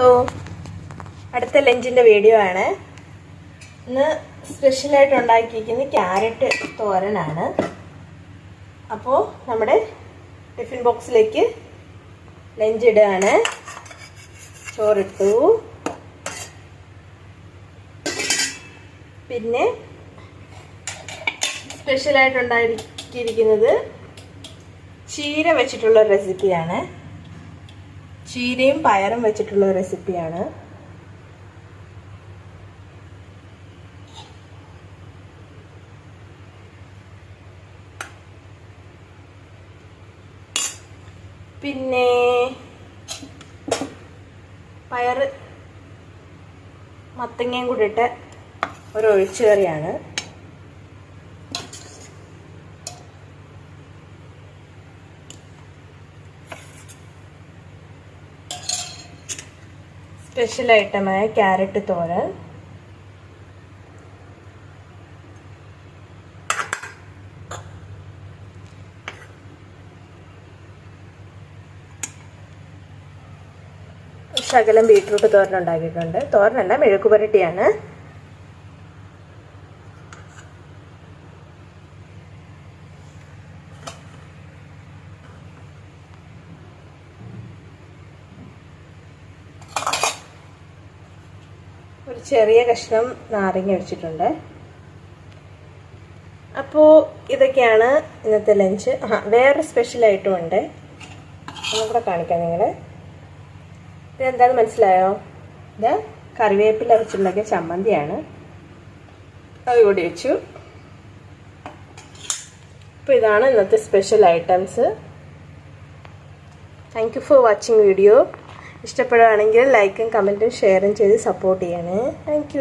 Hello അടുത്ത ലഞ്ചിന്റെ video ആണ്. ഇന്ന് സ്പെഷ്യലായിട്ട് ഉണ്ടാക്കിയിരിക്കുന്നത് ക്യാരറ്റ് തോരനാണ്. അപ്പോൾ നമ്മുടെ ടിഫിൻ ബോക്സിലേക്ക് ലഞ്ച് ഇടുകയാണ്. ചോറിട്ടു. പിന്നെ സ്പെഷ്യലായിട്ട് ഉണ്ടാക്കിയിരിക്കുന്നത് ചീര വെച്ചിട്ടുള്ള റെസിപ്പിയാണ് ചീരയും പയറും വെച്ചിട്ടുള്ള റെസിപ്പിയാണ് പിന്നെ പയർ മത്തങ്ങയും കൂടിയിട്ട് ഒരു ഒഴിച്ചുകറിയാണ്. സ്പെഷ്യൽ ഐറ്റമായ ക്യാരറ്റ് തോരൻ. ശകലം ബീട്രൂട്ട് തോരൻ ഉണ്ടാക്കിയിട്ടുണ്ട്. തോരനല്ല മെഴുക്കുപുരട്ടിയാണ്. ഒരു ചെറിയ കഷ്ണം നാരങ്ങ വെച്ചിട്ടുണ്ട്. അപ്പോൾ ഇതൊക്കെയാണ് ഇന്നത്തെ ലഞ്ച്. ആ വേറെ സ്പെഷ്യൽ ഐറ്റം ഉണ്ട്. ഒന്നുകൂടെ കാണിക്കാം നിങ്ങൾ ഇതെന്താണെന്ന് മനസ്സിലായോ? ഇത് കറിവേപ്പില വെച്ചുണ്ടാക്കിയ ചമ്മന്തിയാണ്. അത് കൂടി വെച്ചു. അപ്പോൾ ഇതാണ് ഇന്നത്തെ special items thank you for watching video ഇഷ്ടപ്പെടുകയാണെങ്കിൽ ലൈക്കും കമന്റും ഷെയറും ചെയ്ത് സപ്പോർട്ട് ചെയ്യണേ. താങ്ക്